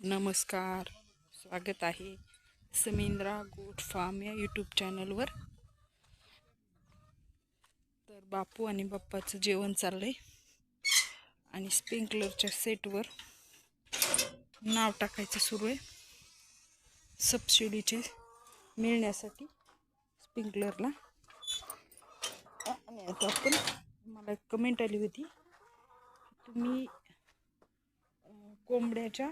नमस्कार. स्वागत आहे समिंद्रा गोट फार्म या यूट्यूब चॅनलवर तर बापू आणि बाप्पाचं जेवण चाललं आहे आणि स्प्रिंकलरच्या सेटवर नाव टाकायचं सुरू आहे. सबसिडीचे मिळण्यासाठी स्प्रिंकलरला आणि आता आपण मला एक कमेंट आली होती. तुम्ही कोंबड्याच्या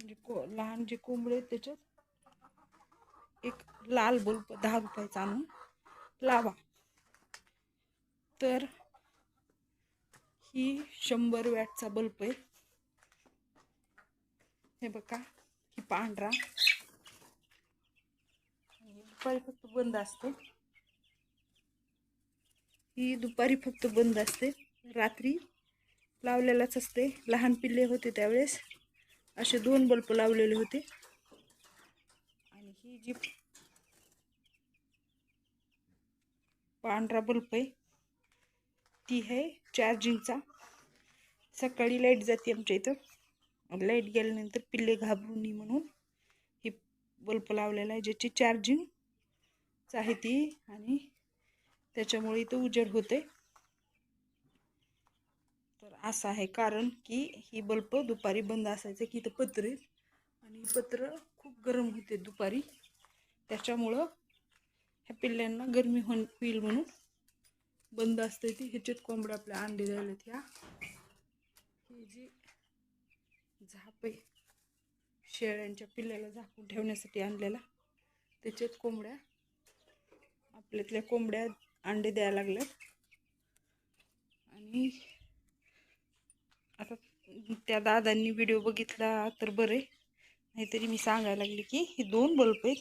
म्हणजे को लहान जे कोंबडे आहेत त्याच्यात एक लाल बल्ब दहा रुपयाचा आणून लावा. तर ही शंभर वॅटचा बल्ब आहे. हे बघा ही पांढरा. दुपारी फक्त बंद असते. ही दुपारी फक्त बंद असते. रात्री लावलेलाच असते. लहान पिल्ले होते त्यावेळेस. असे दोन बल्ब लावलेले होते. आणि ही जी पांढरा बल्ब आहे ती आहे चार्जिंगचा. सकाळी लाइट जाते आमच्या इथं. लाइट गेल्यानंतर पिल्ले घाबरू नये म्हणून हे बल्ब लावलेला आहे ज्याची चार्जिंग आहे ती. आणि त्याच्यामुळे इथं उजेड होते असं आहे. कारण की ही बल्ब दुपारी बंद असायचं की इथं पत्र आहेत आणि पत्र खूप गरम होते दुपारी. त्याच्यामुळं ह्या पिल्ल्यांना गरमी होण होईल म्हणून बंद असते ती. ह्याच्यात कोंबड्या आपल्या अंडे द्यायला ह्या. ही जी झाप आहे शेळ्यांच्या पिल्ल्याला झाकून ठेवण्यासाठी आणलेला त्याच्यात कोंबड्या आपल्यातल्या कोंबड्या अंडे द्यायला लागल्यात. आणि आता त्या दादांनी व्हिडिओ बघितला तर बरे नाहीतरी मी सांगायला लागले की ही दोन बल्ब आहेत.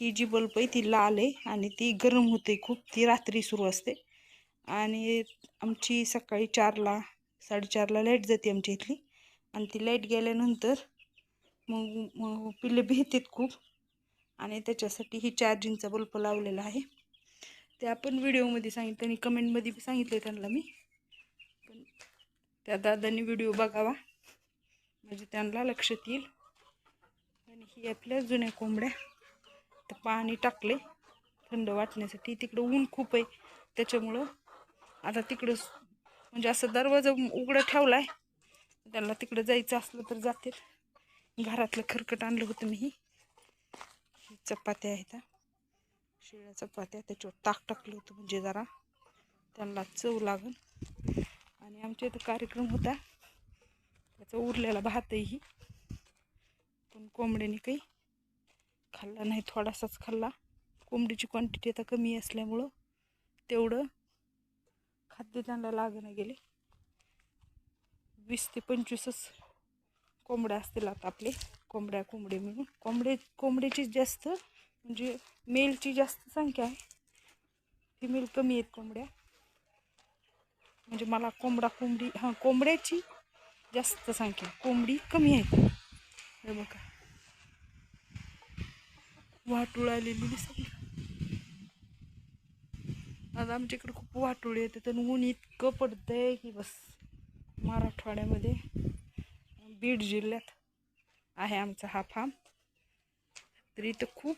ही जी बल्ब आहे ती लाल आहे आणि ती गरम होते खूप. ती रात्री सुरू असते. आणि आमची सकाळी चारला साडेचारला लाइट जाते आमच्या इथली. आणि ती लाइट गेल्यानंतर मग मग पिल्ले भीतात खूप. आणि त्याच्यासाठी ही चार्जिंगचा बल्ब लावलेला आहे. ते आपण व्हिडिओमध्ये सांगितलं आणि कमेंटमध्ये बी सांगितलं त्यांना मी. त्या दादांनी व्हिडिओ बघावा. म्हणजे त्यांना लक्षात येईल. आणि ही आपल्या जुन्या कोंबड्या. तर पाणी टाकले थंड वाटण्यासाठी. तिकडं ऊन खूप आहे. त्याच्यामुळं आता तिकडं म्हणजे असं दरवाजा उघडं ठेवला आहे त्यांना तिकडं जायचं असलं तर जातील. घरातलं खरकट आणलं होतं मी. ही चपात्या आहेत शिळ्या चपात्या. त्याच्यावर ताक टाकलं होतं म्हणजे जरा. त्यांना चव लागल. आणि आमच्या इथं कार्यक्रम होता. त्याचा उरलेला भातही पण कोंबड्याने काही खाल्ला नाही थोडासाच खाल्ला. कोंबडीची क्वांटिटी आता कमी असल्यामुळं तेवढं खाद्य त्यांना लागणं गेले. वीस ते पंचवीसच कोंबड्या असतील आता आपले कोंबड्या कोंबडे मिळून कोंबडे कोंबड्याची जास्त म्हणजे मेलची जास्त संख्या आहे. फिमेल कमी आहेत कोंबड्या. म्हणजे मला कोंबडा कोंबडी हां कोंबड्याची जास्त संख्या. कोंबडी कमी आहे. हे बघा. वाटूळ आलेली दिसली आता आमच्या इकडे खूप वाटोळी येते तर ऊन इतकं पडतंय की बस. मराठवाड्यामध्ये बीड जिल्ह्यात आहे आमचा हा फार्म तर इथं खूप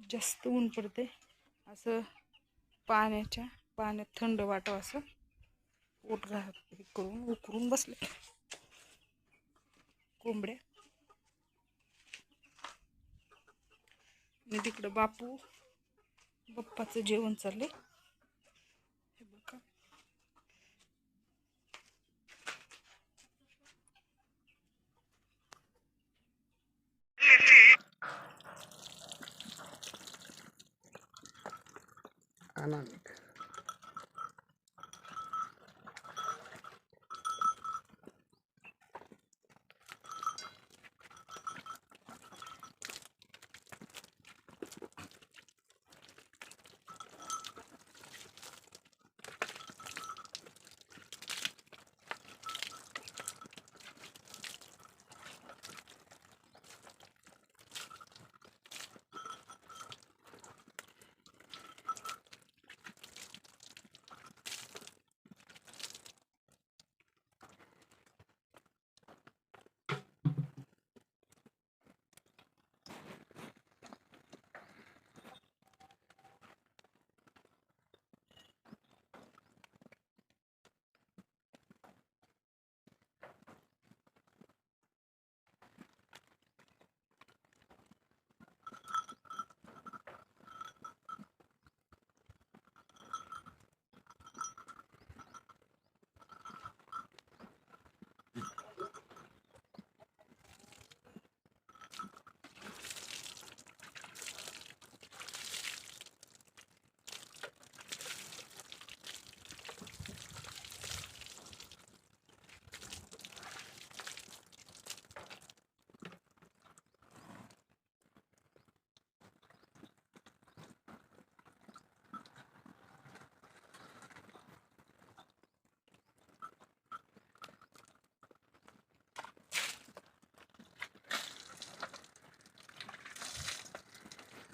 जास्त ऊन पडते असं पाण्याच्या पाण्यात थंड वाटावं असं. पोट घा हे करून उकरून बसले कोंबड्या आणि तिकडं बापू बाप्पाचं जेवण चाललंय. हे बघा. अनामिक